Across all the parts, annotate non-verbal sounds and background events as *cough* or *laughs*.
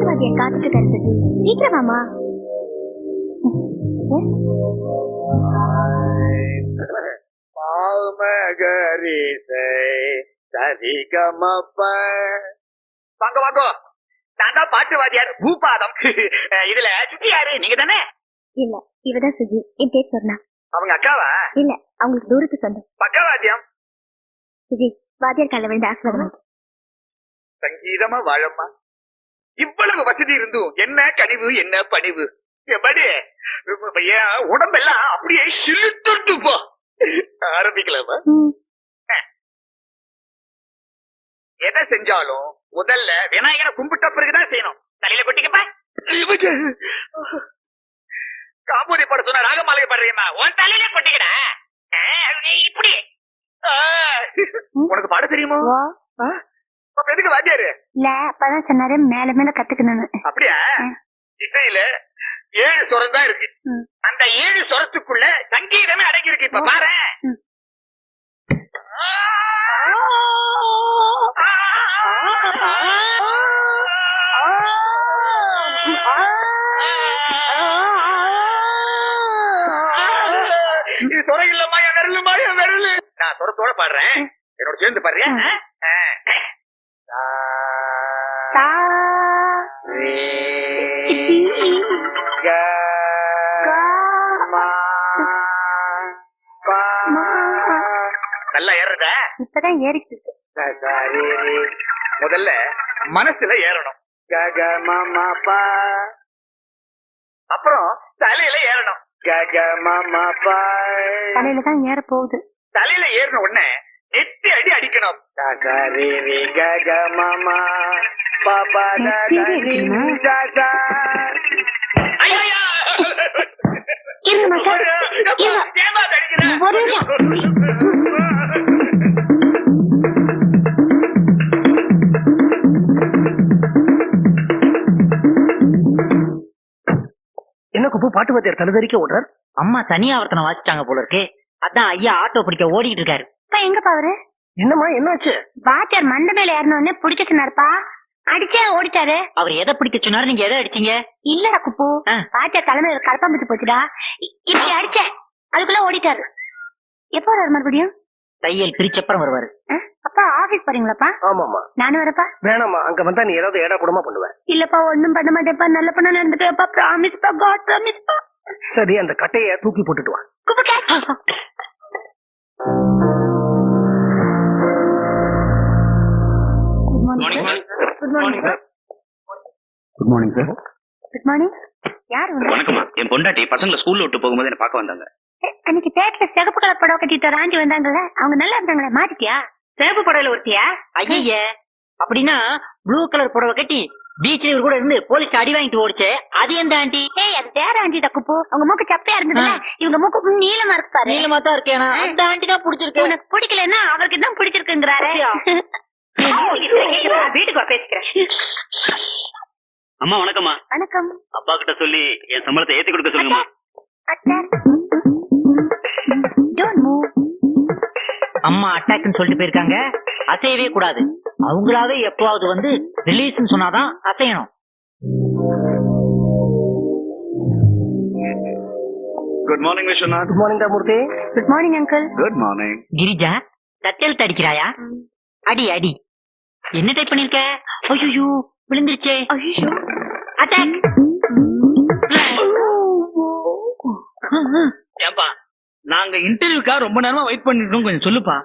பாட்டுவாதிய காத்துட்டு கருத்து. சீக்கிரமாமா பாமகரிசை சரிகமப்ப வாங்க வாங்க. நான் தான் பாட்டுவாதியார் பூபாதம். இதுல சுத்தி யாரு? நீங்க தானே? இல்ல இவதான் சுஜி. என் பேர் சொன்னா அவங்க அக்காவா? இல்ல அவங்களுக்கு தூரத்து சொந்தம். பக்கவாத்தியம். சுஜி வாத்தியார் கால விழுந்து ஆசீர்வாதம் சங்கீதமா வாழம்மா. இவ்வளவு வசதி இருந்தும் என்ன கனிவு என்ன பணிவு? உடம்பெல்லாம் அப்படியே சிலுத்துட்டு போ. ஆரம்பிக்கலாமா? எதை செஞ்சாலும் முதல்ல விநாயகரை கும்பிட்ட பிறகுதான் செய்யணும். தலையில கொட்டிக்கப்பா காம்பூரி பட சொன்ன ராகமாலை பாடுறீமா உன் தலையில கொட்டிக்கிட. இப்படி. உனக்கு பாட தெரியுமா? அப்ப எதுக்கு வாத்தியாரு? இல்ல அப்பதான் சொன்னாரு மேல மேல கத்துக்கணும்னு. அப்படியா. இசையில ஏழு சுரம் தான் இருக்கு. அந்த ஏழு சுரத்துக்குள்ள சங்கீதமே அடங்கி இருக்கு இப்ப. பாரு. இது சுரம் இல்லம்மா என் விரலுமா என் விரலு. நான் சுரத்தோட பாடுறேன். என்னோட சேர்ந்து பாடுறியா? ரே, க. நல்லா ஏறுறதா இப்பதான் ரே. முதல்ல மனசுல ஏறணும் கக மாமா பா அப்புறம் தலையில ஏறணும் கக மாமா பா தலையில தான் ஏற போகுது தலையில ஏறின உடனே நெத்தி அடி அடிக்கணும் ககரி ரி கக மாமா என்ன குப்பு பாட்டு வாத்தியார் தலைதறிக்க ஓடுறார்? அம்மா தனியாவர்த்தனம் வாசிட்டாங்க போல இருக்கு. அதான் ஐயா ஆட்டோ பிடிக்க ஓடிட்டு இருக்காரு. அப்பா எங்க பாவரு என்னம்மா என்னாச்சு? வாத்தியார் மண்ட மேல ஏறணும்னு பிடிக்க சொன்னாருப்பா அடிச்சே ஓடிட்டாரு. அவர் எதை பிடிக்க சொன்னாரு? நீங்க எதை அடிச்சீங்க? இல்லடா குப்பு. ஆ. வாத்தியார் தலைமையில கலப்பாம்பூச்சி போச்சுடா. இ- இப்படி அடிச்சேன். அதுக்குள்ள ஓடிட்டாரு. எப்போ வர்றாரு மறுபடியும்? தையல் பிரிச்சப்புறம் வருவாரு. ஆ? அப்பா ஆபீஸ் போறீங்களாப்பா? ஆமாமா நானும் வரப்பா வேணாமா அங்க வந்தா நீ ஏதாவது ஏடா கூடமா பண்ணுவ. இல்லப்பா ஒண்ணும் பண்ண மாட்டேப்பா நல்ல பண்ண நடந்துட்டேப்பா ப்ராமிஸ் பா காட் ப்ராமிஸ் பா சரி அந்த கட்டைய தூக்கி போட்டுட்டு வா. Kuppu catch. Good morning sir good morning sir good morning யார் வந்து? வணக்கம்மா என் பொண்டாட்டி பசங்களை ஸ்கூல்ல விட்டு போகும்போது என்ன பார்க்க வந்தாங்க. அன்னைக்கு பேட்ல சிகப்பு கலர் படம் கட்டிட்டு ராஞ்சி வந்தாங்கல்ல அவங்க நல்லா இருந்தாங்களே மாத்திட்டியா சிவப்பு புடவையில ஒருத்தியா? ஐய அப்படின்னா ப்ளூ கலர் புடவை கட்டி பீச்ல இவர் கூட இருந்து போலீஸ் அடி வாங்கிட்டு ஓடிச்சே அது எந்த ஆண்டி? ஏய் அது வேற ஆண்டி தக்குப்பு அவங்க மூக்கு சப்பையா இருந்ததுல. இவங்க மூக்கு நீளமா இருக்கு பாரு. நீளமா தான் இருக்கேனா? அந்த ஆண்டி தான் பிடிச்சிருக்கு. உனக்கு பிடிக்கலன்னா அவருக்கு தான் பிடிச்சிருக்குங்கிறாரு? வீட்டுக்கு பேசிக்கிறேன். அம்மா வணக்கம்மா. வணக்கம். அப்பா கிட்ட சொல்லி என் சம்பளத்தை ஏத்தி கொடுக்க சொல்லுங்கம்மா. அம்மா அட்டாக்னு சொல்லிட்டு போயிருக்காங்க. அசையவே கூடாது. அவங்களாவே எப்பவாவது வந்து ரிலீஸ்னு சொன்னாதான் அசையணும். Good morning Viswanath good morning Murthy good morning uncle good morning Girija தத்தெழுத்து அடிக்கிறாயா அடி அடி. என்ன டைப் பண்ணிருக்க? ஐயோ விழுந்துருச்சே. ஐயோ அட்டாக் ஏன்பா நாங்க இன்டர்வியூக்காக ரொம்ப நேரமா வெயிட் பண்ணிட்டு இருக்கோம் கொஞ்சம் சொல்லுப்பா.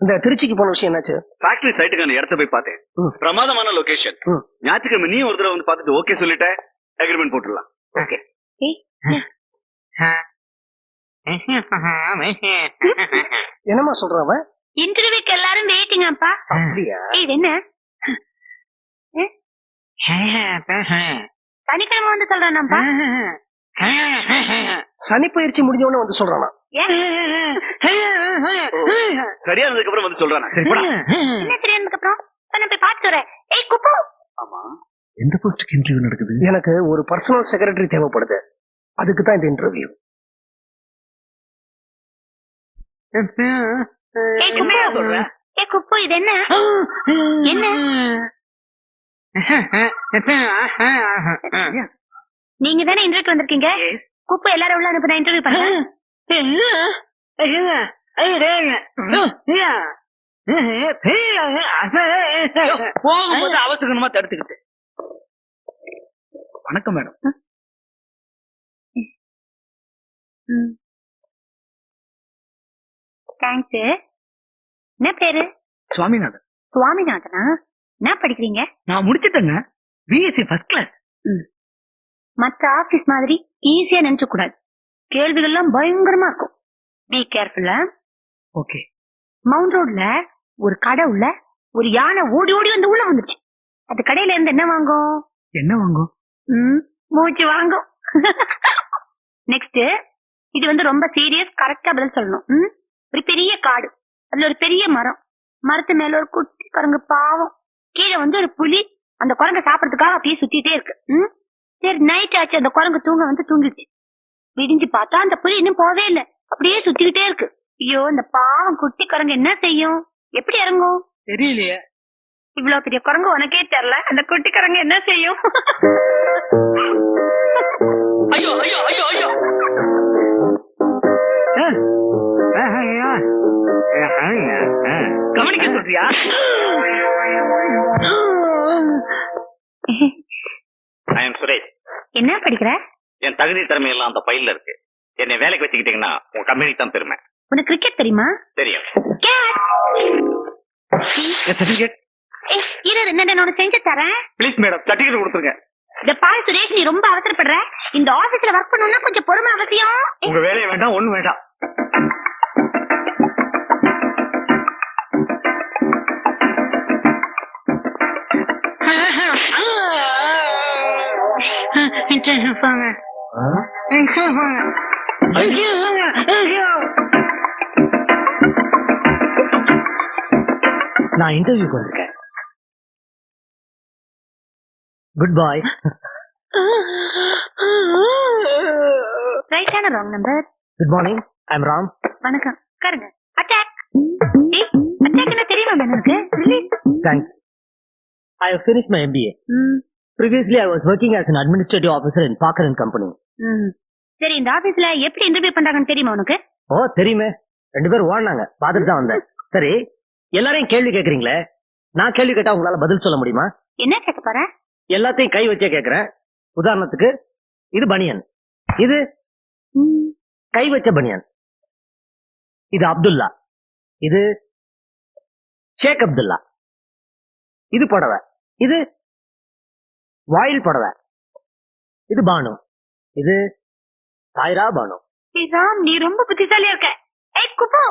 இந்த திருச்சிக்கு போன விஷயம் என்னாச்சு? ஃபேக்டரி சைட்டுக்கான இடத்த போய் பார்த்தேன். பிரமாதமான லொகேஷன். ஞாயிற்றுக்கிழமை நீ ஒரு தடவை வந்து பார்த்துட்டு ஓகே சொல்லிட்ட அக்ரிமெண்ட் போட்டுடலாம். ஓகே என்னம்மா சொல்றான் அவன்? இன்டர்வியூக்கு எல்லாரும் வெயிட்டிங் அப்பா அப்படியா? ஏய், இது என்ன? சனிக்கிழமை வந்து சொல்றானாப்பா? சனி பயிற்சி முடிஞ்ச உடனே வந்து சொல்றானா? ஏன்? சரியா இருந்ததுக்கு அப்புறம் வந்து சொல்றானா? சரி போடா. என்ன தெரியாதுக்கு அப்புறம் இப்ப நான் போய் பார்த்து வரேன். ஏய் குப்பு. ஆமா. எந்த போஸ்டுக்கு இன்டர்வியூ நடக்குது? எனக்கு ஒரு பர்சனல் செக்ரட்டரி தேவைப்படுது. அதுக்கு தான் இந்த இன்டர்வியூ ஏய் குப்பு இது என்ன என்ன நீங்க தானே இன்டர்வியூ வந்திருக்கீங்க குப்பை எல்லாரும் உள்ள அனுப்புனா இன்டர்வியூ பண்ண போகும்போது அவசரமா தடுத்துக்கிட்டு வணக்கம் மேடம் தேங்க்ஸ் என்ன பேரு? சுவாமிநாதன். சுவாமிநாதனா? என்ன படிக்கிறீங்க? நான் முடிச்சிட்டேங்க. பிஎஸ்சி ஃபர்ஸ்ட் கிளாஸ் மத்த ஆபீஸ் மாதிரி ஈஸியா நினைச்ச கூடாது. கேள்விகள்லாம் பயங்கரமா இருக்கும். பி கேர்ஃபுல்லா ஓகே மவுண்ட் ரோட்ல ஒரு கடை உள்ள ஒரு யானை ஓடி ஓடி வந்து உள்ள வந்துச்சு. அந்த கடையில இருந்து என்ன வாங்கும்? என்ன வாங்கும்? ம், மூச்சு வாங்கும். *laughs* நெக்ஸ்ட் இது வந்து ரொம்ப சீரியஸ் கரெக்டா பதில் சொல்லணும். ம்? ஒரு பெரிய காடு. அதுல ஒரு பெரிய மரம். மரத்து மேல ஒரு குட்டி குரங்கு பாவம். கீழே வந்து ஒரு புலி. அந்த குரங்கு சாப்பிடறதுக்காக அப்படியே சுத்திட்டே இருக்கு. ம்? சரி நைட் ஆச்சு. அந்த குரங்கு தூங்க வந்து தூங்கிடுச்சு. விடிஞ்சு பார்த்தா அந்த புலி இன்னும் போவே இல்லை. அப்படியே சுத்திக்கிட்டே இருக்கு. ஐயோ இந்த பாவம் குட்டி குரங்கு என்ன செய்யும்? எப்படி இறங்கும்? தெரியலையே. இவ்வளவு பெரிய குரங்கு உனக்கே தெரியல. அந்த குட்டி குரங்கு என்ன செய்யும்? ஐயோ சொல்றியா ஐ எம் சுரேஷ். என்ன படிக்கிற? என் தகுதி திறமை எல்லாம் அந்த ஃபைல்ல இருக்கு. என்னை வேலைக்கு வச்சுக்கிட்டீங்கன்னா உங்க கம்பெனிக்கு தான் பெருமை. உனக்கு கிரிக்கெட் தெரியுமா? தெரியும் சர்டிபிகேட் இரு உனக்கு செஞ்சு தரேன். ப்ளீஸ் மேடம் சர்டிஃபிகேட் கொடுத்துருங்க. இந்த பாரு சுரேஷ் நீ ரொம்ப அவசரப்படுற. இந்த ஆபீஸ்ல ஒர்க் பண்ணணும்னா கொஞ்சம் பொறுமை அவசியம். உங்க வேலையை வேண்டாம் ஒண்ணும் வேண்டாம். நான் இன்டர்வியூக்கு வந்திருக்கேன் good bye ரைட்டான wrong number good morning I am Ram வணக்கம் உட்காருங்க அட்டாக் அட்டாக் என்ன தெரியுமா எனக்கு release thanks I have finished my MBA. I was working as an administrative officer in Parker and Company. சரி இந்த ஆபீஸ்ல எப்படி இன்டர்வியூ பண்றாங்கன்னு தெரியுமா உனக்கு? ஓ தெரியுமே. ரெண்டு பேரும் ஓடினாங்க. பார்த்துட்டு தான் வந்தேன். சரி எல்லாரையும் கேள்வி கேக்குறீங்களே? நான் கேள்வி கேட்டா உங்களால பதில் சொல்ல முடியுமா? என்ன கேட்க போற? எல்லாத்தையும் கை வச்சே கேக்குறேன். உதாரணத்துக்கு இது பனியன். இது கை வச்ச பனியன். இது அப்துல்லா. இது ஷேக் அப்துல்லா. இது புடவை. இது வாயில் புடவை இது பானு. இது சாய்ரா பானு. ராம் நீ ரொம்ப புத்திசாலியா இருக்க. ஏய் குப்பு.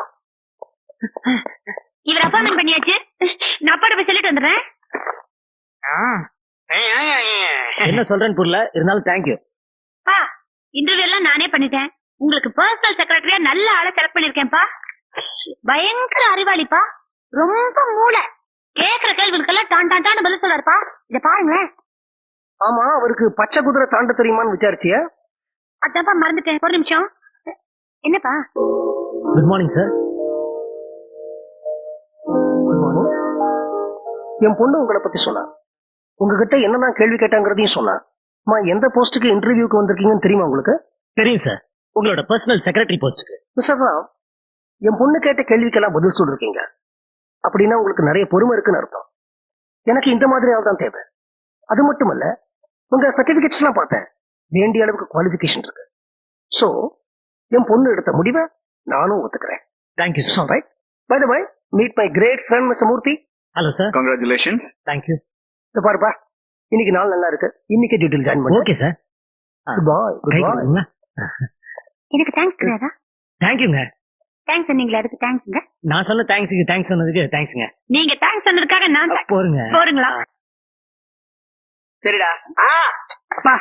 இவர் அப்பாயின்மெண்ட் பண்ணியாச்சு. நான் அப்பாட்ட போய் சொல்லிட்டு வந்துடுறேன். என்ன சொல்றேன்னு புரியல. இருந்தாலும் தேங்க்யூ பா இன்டர்வியூ எல்லாம் நானே பண்ணிட்டேன். உங்களுக்கு பர்சனல் செக்ரட்டரியா நல்ல ஆளை செலக்ட் பண்ணிருக்கேன்ப்பா பயங்கர அறிவாளிப்பா. ரொம்ப மூளை. கேக்குற கேள்விகளுக்கெல்லாம் டான் டான் டான் பதில் சொல்றாருப்பா இத பாருங்களேன். ஆமா அவருக்கு பச்சை குதிரை தாண்ட தெரியுமான்னு விசாரிச்சியா? அதான்ப்பா மறந்துட்டேன். ஒரு நிமிஷம். என்னப்பா? Good morning sir good morning என் பொண்ணு உங்களை பத்தி சொன்னா. உங்ககிட்ட என்னதான் கேள்வி கேட்டாங்கிறதையும் சொன்னா. அம்மா எந்த போஸ்ட்டுக்கு இன்டர்வியூக்கு வந்திருக்கீங்கன்னு தெரியுமா உங்களுக்கு? தெரியும் சார் உங்களோட பர்சனல் செக்ரட்டரி போஸ்ட்டுக்கு மிஸ்டர் ராவ் என் பொண்ணு கேட்ட கேள்விக்கெல்லாம் பதில் சொல்லிருக்கீங்க. அப்படின்னா உங்களுக்கு நிறைய பொறுமை இருக்குன்னு அர்த்தம். எனக்கு இந்த மாதிரி ஆள் தான் தேவை. அது மட்டுமல்ல உங்க சர்டிபிகேட்ஸ் எல்லாம் பார்த்தேன். வேண்டிய அளவுக்கு குவாலிஃபிகேஷன் இருக்கு. சோ என் பொண்ணு எடுத்த முடிவை நானும் ஒத்துக்கிறேன். Thank you sir right by the by meet my great friend miss Murthy hello sir congratulations thank you இந்த பாருப்பா இன்னைக்கு நாள் நல்லா இருக்கு. இன்னைக்கு டியூட்டில் ஜாயின் பண்ணு. Okay sir good bye good bye எனக்கு தேங்க்ஸ் கிடையாதா தேங்க்யூங்க தேங்க்ஸ் சொன்னீங்களா அதுக்கு தேங்க்ஸ்ங்க நான் சொன்ன தேங்க்ஸுக்கு தேங்க்ஸ் சொன்னதுக்கு தேங்க்ஸுங்க நீங்க தேங்க்ஸ் சொன்னதுக்காக நான் போருங்க. போறீங்களா சரிடா. ஆ அப்பா.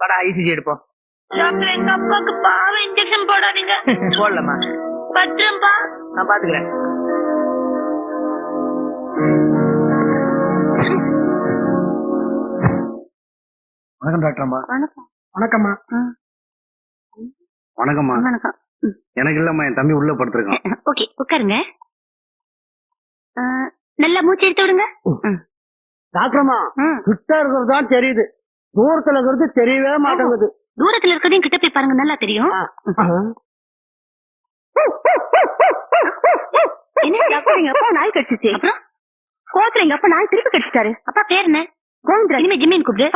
வாடா ஐசிஜி எடுப்போம். டாக்டர் எங்க அப்பாவுக்கு பாவ இன்ஜெக்ஷன் போடாதீங்க. *laughs* போடலாமா பத்திரம்பா. நான் பாத்துக்கிறேன். வணக்கம் டாக்டர் அம்மா வணக்கம். வணக்கம்மா. வணக்கம்மா. வணக்கம். எனக்கு இல்லம்மா என் தம்பி உள்ள படுத்திருக்கான். *laughs* ஓகே உட்காருங்க. நல்லா மூச்சு எடுத்து விடுங்க. டாக்டர்மா. கிட்ட இருக்கிறது தான் தெரியுது. தூரத்துல இருக்கிறது தெரியவே மாட்டேங்குது. தூரத்துல இருக்கிறதையும் கிட்ட போய் பாருங்க நல்லா தெரியும். என்ன டாக்டர் எங்க அப்பா நாய் கடிச்சிச்சு. அப்புறம்? கோத்துல எங்க அப்பா நாய் திருப்பி கடிச்சிட்டாரு. அப்பா பேர் என்ன? கோவிந்தரா இனிமே ஜிம்மின்னு கூப்பிடு.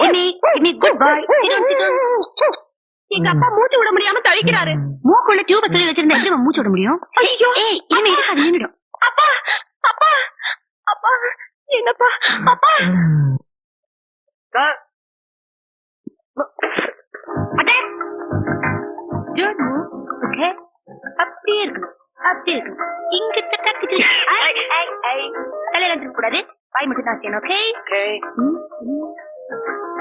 ஜிம்மி ஜிம்மி குட் பாய் எங்க அப்பா மூச்சு விட முடியாம தவிக்கிறாரு. மூக்குள்ள டியூப சொல்லி வச்சிருந்தா எப்படி மூச்சு விட முடியும்? ஐயோ. ஏய் இனிமே இருக்கு அது நின்னுடும் அப்பா அப்பா அப்பா. என்னப்பா? அப்பா! அப்படியே இருக்கணும் அப்படியே இருக்கணும். இங்க திருப்ப கூடாது. வாய் மட்டும் தான் செய்யணும் ஓகே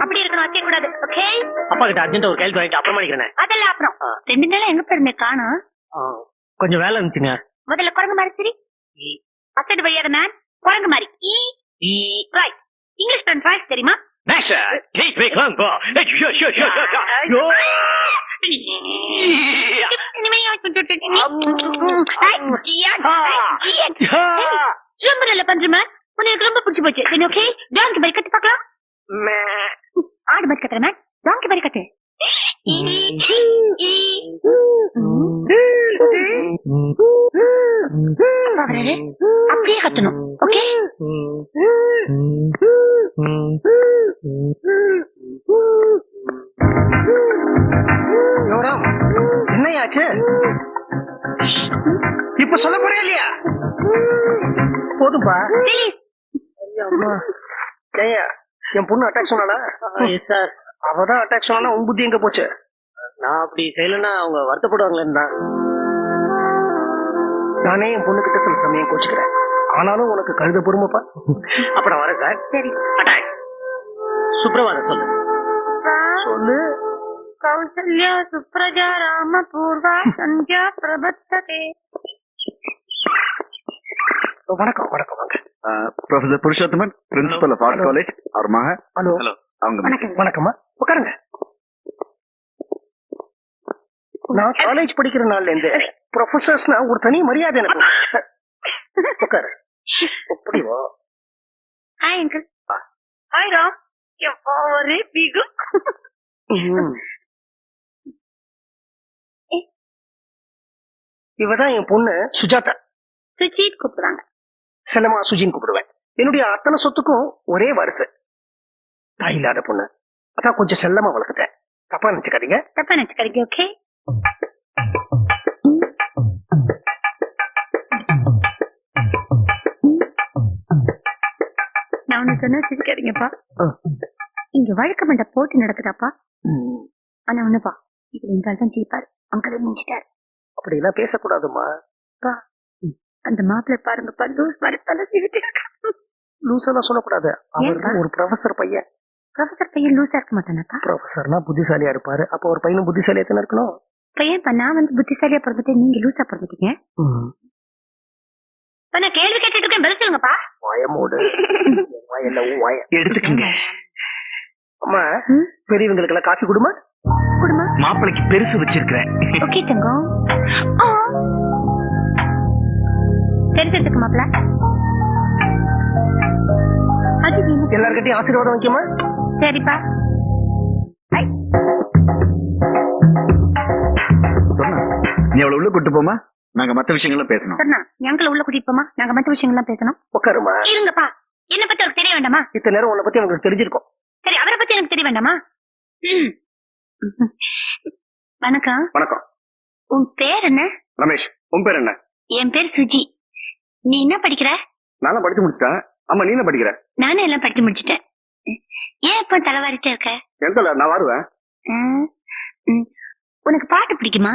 அப்படி இருக்கணும் அசைய கூடாது ஓகே அப்பா கிட்ட அர்ஜென்ட் ஒரு கையில் வாங்கிட்டு அப்புறமா நிக்கிறேன் அதெல்லாம் அப்புறம். ரெண்டு நாளா எங்க காணோம். கொஞ்சம் வேலை இருந்துச்சுங்க. முதல்ல குரங்கு மாதிரி சரி. அசடு வழியாத மேன் குரங்கு மாதிரி. ஈ ரைட் இங்கிலீஷ் ஃப்ரெண்ட் வாய்ஸ் தெரியுமா? ரொம்ப நல்ல பண்றமா உனக்கு ரொம்ப பிடிச்சு போச்சு. ஓகே டாங்கி மாதிரி கட்டு பார்க்கலாம். ஆடு மாதிரி கட்டுற ஏய்யா என் பொண்ணு அட்டாக் சொன்னாடா சார் அவதான் அட்டாக் சொன்னா உன் புத்தி எங்க போச்சு? நான் அப்படி செய்யலன்னா அவங்க வருத்தப்படுவாங்களேன்னு தான். நானே என் பொண்ணு கிட்ட சில சமயம் கோச்சுக்கிறேன். ஆனாலும் உனக்கு கழுத பொறுமைப்பா? அப்ப நான் வரேன் சார் சரி. அட்டாக் சுப்பிரபாதம் சொல்லு. சொல்லு. கௌசல்யா சுப்ரஜா ராம பூர்வா சந்தியா பிரபத்தகே. வணக்கம் வணக்கம் வாங்க. Professor Purushothaman principal of art college அவர் மக ஹலோ ஹலோ அவங்க வணக்கம் வணக்கம்மா. உட்காருங்க. நான் காலேஜ் படிக்கிற நாள்ல இருந்து ப்ரொஃபசர்ஸ்னா ஒரு தனி மரியாதை எனக்கு. உட்காரு. அப்படி வா ஹாய் அங்கிள் ஹாய் ராம் ஒரே பிகு? ம். இவதான் என் பொண்ணு சுஜாதா. சுஜித் கூப்பிடுறாங்க. செல்லமா சுஜின்னு கூப்பிடுவேன். என்னுடைய அத்தனை சொத்துக்கும் ஒரே வாரிசு. தாய் இல்லாத பொண்ணு. அதான் கொஞ்சம் செல்லமா வளர்த்துட்டேன். தப்பா நினைச்சுக்காதீங்க. தப்பா நினைச்சுக்காதீங்க ஓகே நான் ஒண்ணு சொன்னா சிரிக்காதீங்கப்பா. இங்க வழக்க மண்ட போட்டி நடக்குதாப்பா. ஆனா ஒண்ணுப்பா இது எங்கால் தான் ஜெயிப்பாரு. அங்கே முடிச்சிட்டாரு பேசக்கூடாதுமா அந்த மாப்பிள்ளை பாருங்கப்பா லூஸ் மாதிரி தலை சீவிட்டு இருக்கான் லூசெல்லாம் சொல்லக்கூடாது. அவர்? ஒரு ப்ரொஃபசர் பையன். ப்ரொஃபசர் பையன் லூஸா இருக்க மாட்டானாப்பா? ப்ரொஃபசர்னா புத்திசாலியா இருப்பாரு. அப்போ ஒரு பையனும் புத்திசாலியா தானே இருக்கணும்? பையன்ப்பா நான் வந்து புத்திசாலியா பிறந்துட்டு நீங்க லூசா பிறந்துட்டீங்க? இப்ப நான் கேள்வி கேட்டுட்டு இருக்கேன் பதில் சொல்லுங்கப்பா. வாய எடுத்துக்கங்க. அம்மா? பெரியவங்களுக்கு எல்லாம் காஃபி கொடுமா? குடுமா. மாப்பிளைக்கு பெருசு வச்சிருக்கிறேன். ஓகே தங்கம். தெரிஞ்சதுக்கு மாப்பிள்ள அது என்ன? எல்லார்கிட்டயும் ஆசீர்வாதம் வைக்குமா சரிப்பா. நீ அவளை உள்ள கூட்டு போமா நாங்க மத்த விஷயங்கள்லாம் பேசணும். சொன்னா எங்களை உள்ள கூட்டிட்டு போமா நாங்க மத்த விஷயங்கள்லாம் பேசணும். உட்காருமா? இருங்கப்பா. என்ன பத்தி அவருக்கு தெரிய வேண்டாமா? இத்தனை நேரம் உன்னை பத்தி உங்களுக்கு தெரிஞ்சிருக்கும். சரி அவரை பத்தி எனக்கு தெரிய வேண்டாமா. வணக்கம். வணக்கம். உன் பேர் என்ன? ரமேஷ் உன் பேர் என்ன? என் பேர் சுஜி. நீ என்ன படிக்கிற? நானும் படிச்சு முடிச்சிட்டேன். ஆமா நீ என்ன படிக்கிற? நானும் எல்லாம் படிச்சு முடிச்சிட்டேன். ஏன் இப்ப தலைவாரிட்டே இருக்க? எந்த நான் வருவேன். உனக்கு பாட்டு பிடிக்குமா.